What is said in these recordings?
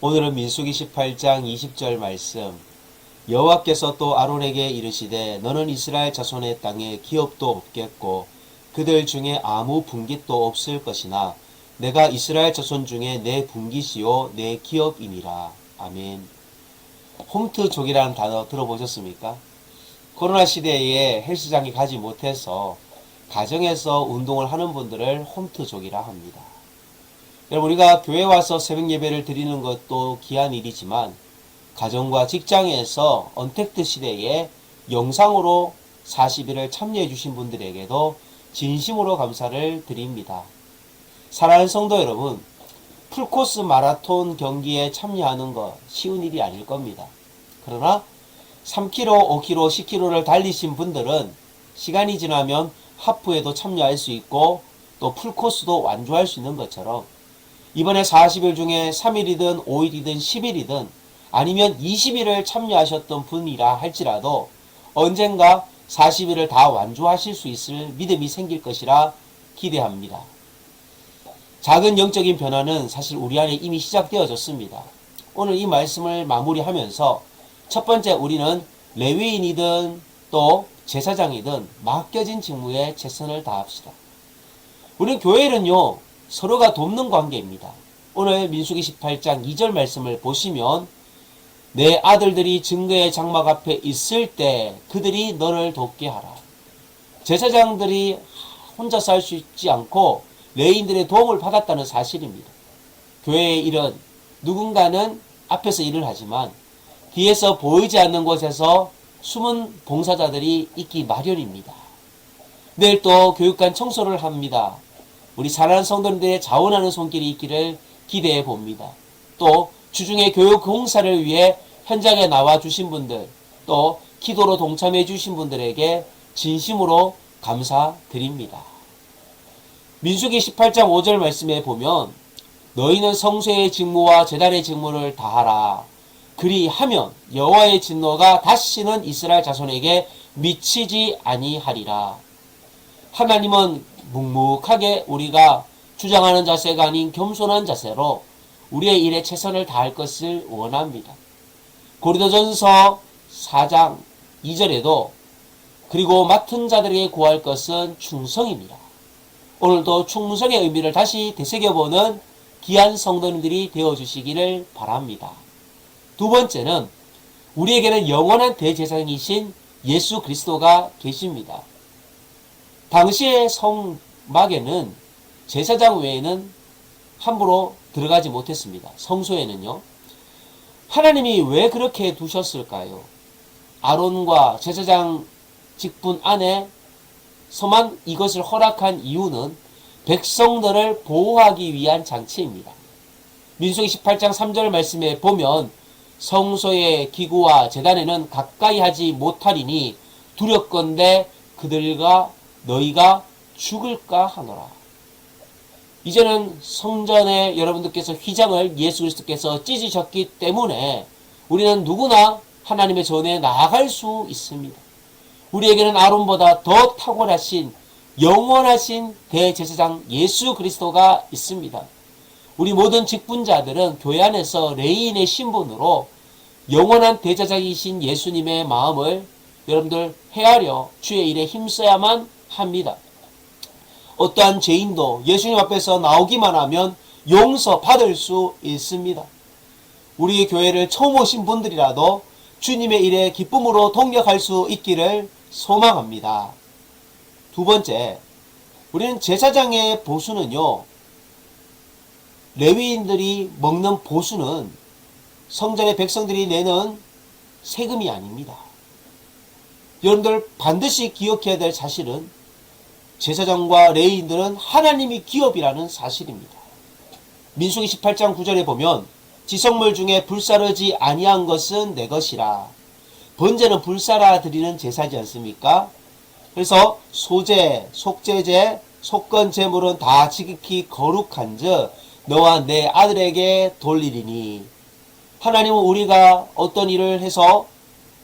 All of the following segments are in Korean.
오늘은 민수기 18장 20절 말씀 여호와께서 또 아론에게 이르시되 너는 이스라엘 자손의 땅에 기업도 없겠고 그들 중에 아무 분깃도 없을 것이나 내가 이스라엘 자손 중에 내 분깃이요 내 기업이니라 아멘 홈트족이라는 단어 들어보셨습니까? 코로나 시대에 헬스장에 가지 못해서 가정에서 운동을 하는 분들을 홈트족이라 합니다. 여러분 우리가 교회 와서 새벽 예배를 드리는 것도 귀한 일이지만 가정과 직장에서 언택트 시대에 영상으로 40일을 참여해 주신 분들에게도 진심으로 감사를 드립니다. 사랑하는 성도 여러분, 풀코스 마라톤 경기에 참여하는 것 쉬운 일이 아닐 겁니다. 그러나 3km, 5km, 10km를 달리신 분들은 시간이 지나면 하프에도 참여할 수 있고 또 풀코스도 완주할 수 있는 것처럼 이번에 40일 중에 3일이든 5일이든 10일이든 아니면 20일을 참여하셨던 분이라 할지라도 언젠가 40일을 다 완주하실 수 있을 믿음이 생길 것이라 기대합니다. 작은 영적인 변화는 사실 우리 안에 이미 시작되어졌습니다. 오늘 이 말씀을 마무리하면서 첫 번째 우리는 레위인이든 또 제사장이든 맡겨진 직무에 최선을 다합시다. 우리는 교회는요 서로가 돕는 관계입니다. 오늘 민수기 18장 2절 말씀을 보시면 내 아들들이 증거의 장막 앞에 있을 때 그들이 너를 돕게 하라. 제사장들이 혼자서 할수 있지 않고 레인들의 도움을 받았다는 사실입니다. 교회의 일은 누군가는 앞에서 일을 하지만 뒤에서 보이지 않는 곳에서 숨은 봉사자들이 있기 마련입니다. 내일 또 교육관 청소를 합니다. 우리 사랑하는 성도님들의 자원하는 손길이 있기를 기대해 봅니다. 또 주중에 교육 공사를 위해 현장에 나와 주신 분들, 또 기도로 동참해 주신 분들에게 진심으로 감사드립니다. 민수기 18장 5절 말씀에 보면 너희는 성소의 직무와 제단의 직무를 다하라. 그리하면 여호와의 진노가 다시는 이스라엘 자손에게 미치지 아니하리라. 하나님은 묵묵하게 우리가 주장하는 자세가 아닌 겸손한 자세로 우리의 일에 최선을 다할 것을 원합니다. 고리도전서 4장 2절에도 그리고 맡은 자들에게 구할 것은 충성입니다. 오늘도 충성의 의미를 다시 되새겨보는 귀한 성도님들이 되어주시기를 바랍니다. 두 번째는 우리에게는 영원한 대제사장이신 예수 그리스도가 계십니다. 당시의 성막에는 제사장 외에는 함부로 들어가지 못했습니다. 성소에는요. 하나님이 왜 그렇게 두셨을까요? 아론과 제사장 직분 안에 서만 이것을 허락한 이유는 백성들을 보호하기 위한 장치입니다. 민수기 18장 3절 말씀에 보면 성소의 기구와 재단에는 가까이 하지 못하리니 두렵건대 그들과 너희가 죽을까 하노라. 이제는 성전에 여러분들께서 휘장을 예수 그리스도께서 찢으셨기 때문에 우리는 누구나 하나님의 전에 나아갈 수 있습니다. 우리에게는 아론보다 더 탁월하신 영원하신 대제사장 예수 그리스도가 있습니다. 우리 모든 직분자들은 교회 안에서 레인의 신분으로 영원한 대제사장이신 예수님의 마음을 여러분들 헤아려 주의 일에 힘써야만 합니다. 어떠한 죄인도 예수님 앞에서 나오기만 하면 용서받을 수 있습니다. 우리 교회를 처음 오신 분들이라도 주님의 일에 기쁨으로 동력할 수 있기를 소망합니다. 두 번째, 우리는 제사장의 보수는요, 레위인들이 먹는 보수는 성전의 백성들이 내는 세금이 아닙니다. 여러분들 반드시 기억해야 될 사실은 제사장과 레위인들은 하나님이 기업이라는 사실입니다. 민수기 18장 9절에 보면 지성물 중에 불사르지 아니한 것은 내 것이라. 번제는 불사라 드리는 제사지 않습니까? 그래서 소제, 속제제, 속건 제물은 다 지극히 거룩한즉 너와 내 아들에게 돌리리니 하나님은 우리가 어떤 일을 해서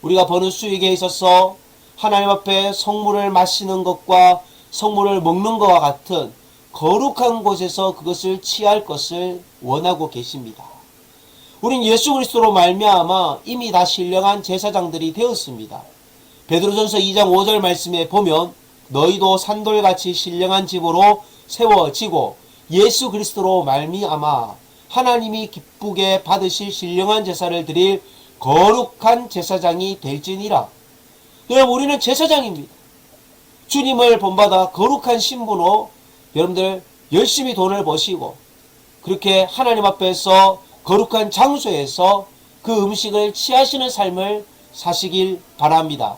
우리가 버는 수익에 있어서 하나님 앞에 성물을 마시는 것과 성물을 먹는 것과 같은 거룩한 곳에서 그것을 취할 것을 원하고 계십니다. 우린 예수 그리스도로 말미암아 이미 다 신령한 제사장들이 되었습니다. 베드로전서 2장 5절 말씀에 보면 너희도 산돌같이 신령한 집으로 세워지고 예수 그리스도로 말미암아 하나님이 기쁘게 받으실 신령한 제사를 드릴 거룩한 제사장이 될지니라. 여러분 우리는 제사장입니다. 주님을 본받아 거룩한 신분으로 여러분들 열심히 돈을 버시고 그렇게 하나님 앞에서 거룩한 장소에서 그 음식을 취하시는 삶을 사시길 바랍니다.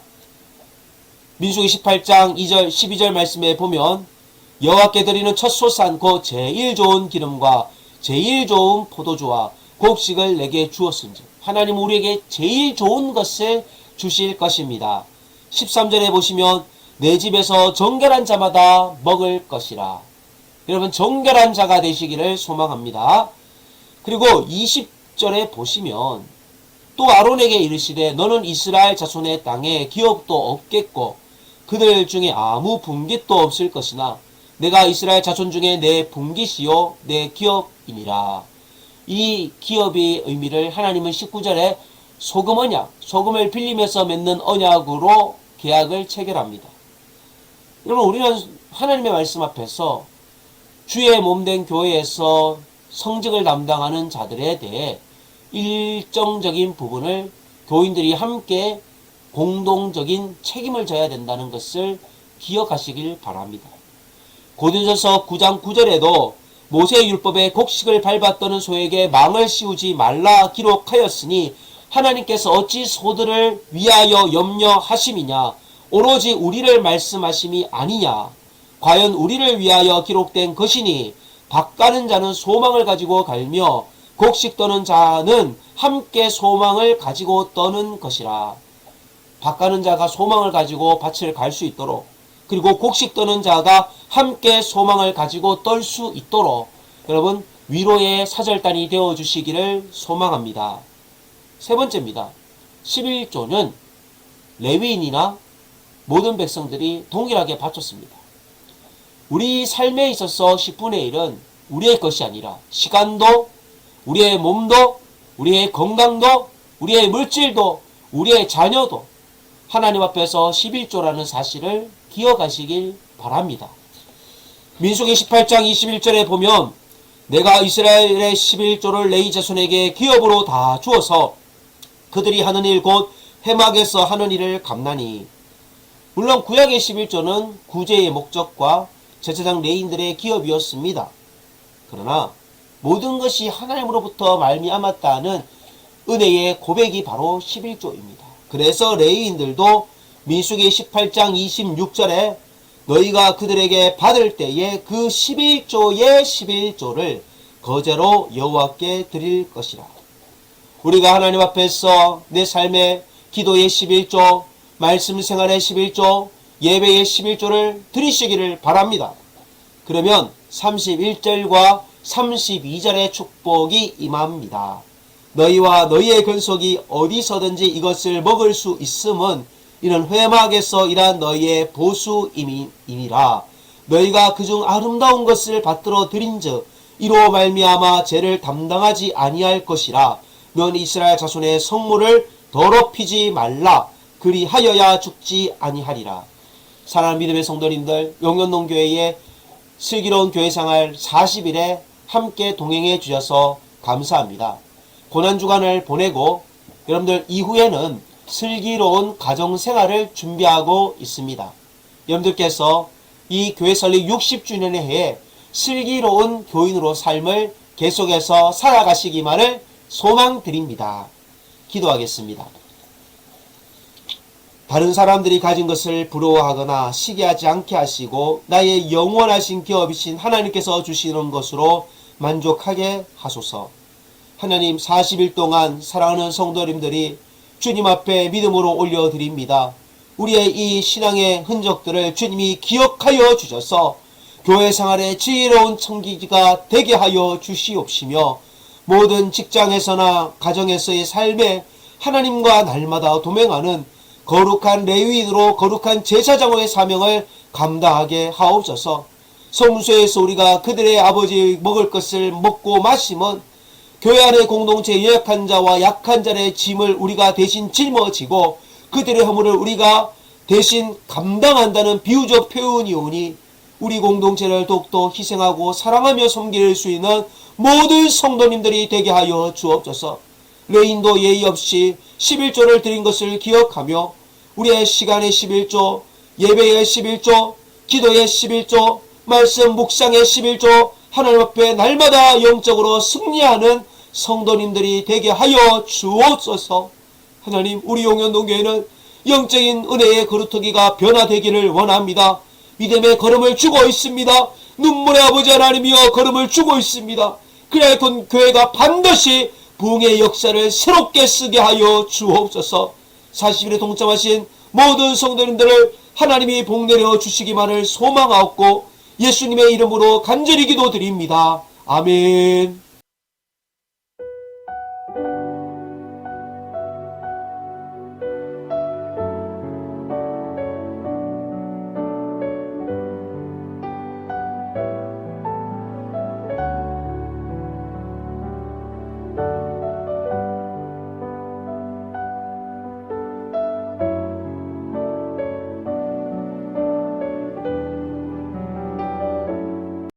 민수기 18장 2절 12절 말씀에 보면 여호와께 드리는 첫 소산 곧 제일 좋은 기름과 제일 좋은 포도주와 곡식을 내게 주었은지 하나님 우리에게 제일 좋은 것을 주실 것입니다. 13절에 보시면 내 집에서 정결한 자마다 먹을 것이라. 여러분 정결한 자가 되시기를 소망합니다. 그리고 20절에 보시면 또 아론에게 이르시되 너는 이스라엘 자손의 땅에 기업도 없겠고 그들 중에 아무 분깃도 없을 것이나 내가 이스라엘 자손 중에 내 분깃이요 내 기업이니라. 이 기업의 의미를 하나님은 19절에 소금 언약, 소금을 빌리면서 맺는 언약으로 계약을 체결합니다. 여러분 우리는 하나님의 말씀 앞에서 주의 몸된 교회에서 성직을 담당하는 자들에 대해 일정적인 부분을 교인들이 함께 공동적인 책임을 져야 된다는 것을 기억하시길 바랍니다. 고린도서 9장 9절에도 모세 율법의 곡식을 밟았더는 소에게 망을 씌우지 말라 기록하였으니 하나님께서 어찌 소들을 위하여 염려하심이냐? 오로지 우리를 말씀하심이 아니냐? 과연 우리를 위하여 기록된 것이니? 밭가는 자는 소망을 가지고 갈며 곡식 떠는 자는 함께 소망을 가지고 떠는 것이라. 밭가는 자가 소망을 가지고 밭을 갈 수 있도록 그리고 곡식 떠는 자가 함께 소망을 가지고 떨 수 있도록 여러분 위로의 사절단이 되어 주시기를 소망합니다. 세 번째입니다. 11조는 레위인이나 모든 백성들이 동일하게 바쳤습니다. 우리 삶에 있어서 10분의 1은 우리의 것이 아니라 시간도 우리의 몸도 우리의 건강도 우리의 물질도 우리의 자녀도 하나님 앞에서 11조라는 사실을 기억하시길 바랍니다. 민수기 18장 21절에 보면 내가 이스라엘의 11조를 레이 자손에게 기업으로 다 주어서 그들이 하는 일 곧 해막에서 하는 일을 감나니 물론 구약의 11조는 구제의 목적과 제사장 레인들의 기업이었습니다. 그러나 모든 것이 하나님으로부터 말미암았다는 은혜의 고백이 바로 11조입니다. 그래서 레이인들도 민수기 18장 26절에 너희가 그들에게 받을 때에 그 11조의 11조를 거제로 여호와께 드릴 것이라. 우리가 하나님 앞에서 내 삶의 기도의 11조, 말씀 생활의 11조, 예배의 11조를 드리시기를 바랍니다. 그러면 31절과 32절의 축복이 임합니다. 너희와 너희의 근속이 어디서든지 이것을 먹을 수 있음은 이는 회막에서 일한 너희의 보수임이니라. 너희가 그중 아름다운 것을 받들어 드린즉 이로 말미암아 죄를 담당하지 아니할 것이라. 넌 이스라엘 자손의 성물을 더럽히지 말라. 그리하여야 죽지 아니하리라. 사랑하는 믿음의 성도님들, 용연농교회의 슬기로운 교회생활 40일에 함께 동행해 주셔서 감사합니다. 고난주간을 보내고 여러분들 이후에는 슬기로운 가정생활을 준비하고 있습니다. 여러분들께서 이 교회 설립 60주년의 해에 슬기로운 교인으로 삶을 계속해서 살아가시기만을 소망 드립니다. 기도하겠습니다. 다른 사람들이 가진 것을 부러워하거나 시기하지 않게 하시고 나의 영원하신 기업이신 하나님께서 주시는 것으로 만족하게 하소서. 하나님 40일 동안 사랑하는 성도님들이 주님 앞에 믿음으로 올려드립니다. 우리의 이 신앙의 흔적들을 주님이 기억하여 주셔서 교회 생활의 지혜로운 청기가 되게 하여 주시옵시며 모든 직장에서나 가정에서의 삶에 하나님과 날마다 도맹하는 거룩한 레위인으로 거룩한 제사장의 사명을 감당하게 하옵소서. 성소에서 우리가 그들의 아버지 먹을 것을 먹고 마시면 교회 안의 공동체 연약한 자와 약한 자의 짐을 우리가 대신 짊어지고 그들의 허물을 우리가 대신 감당한다는 비유적 표현이 오니 우리 공동체를 더욱더 희생하고 사랑하며 섬길 수 있는 모든 성도님들이 되게 하여 주옵소서. 레인도 예의 없이 11조를 드린 것을 기억하며 우리의 시간의 11조, 예배의 11조, 기도의 11조, 말씀 묵상의 11조, 하나님 앞에 날마다 영적으로 승리하는 성도님들이 되게 하여 주옵소서. 하나님, 우리 용현동교회는 영적인 은혜의 거루터기가 변화되기를 원합니다. 믿음의 걸음을 주고 있습니다. 눈물의 아버지 하나님이여 걸음을 주고 있습니다. 그래야 그 교회가 반드시 부흥의 역사를 새롭게 쓰게 하여 주옵소서. 40일에 동참하신 모든 성도님들을 하나님이 복 내려 주시기만을 소망하옵고 예수님의 이름으로 간절히 기도드립니다. 아멘.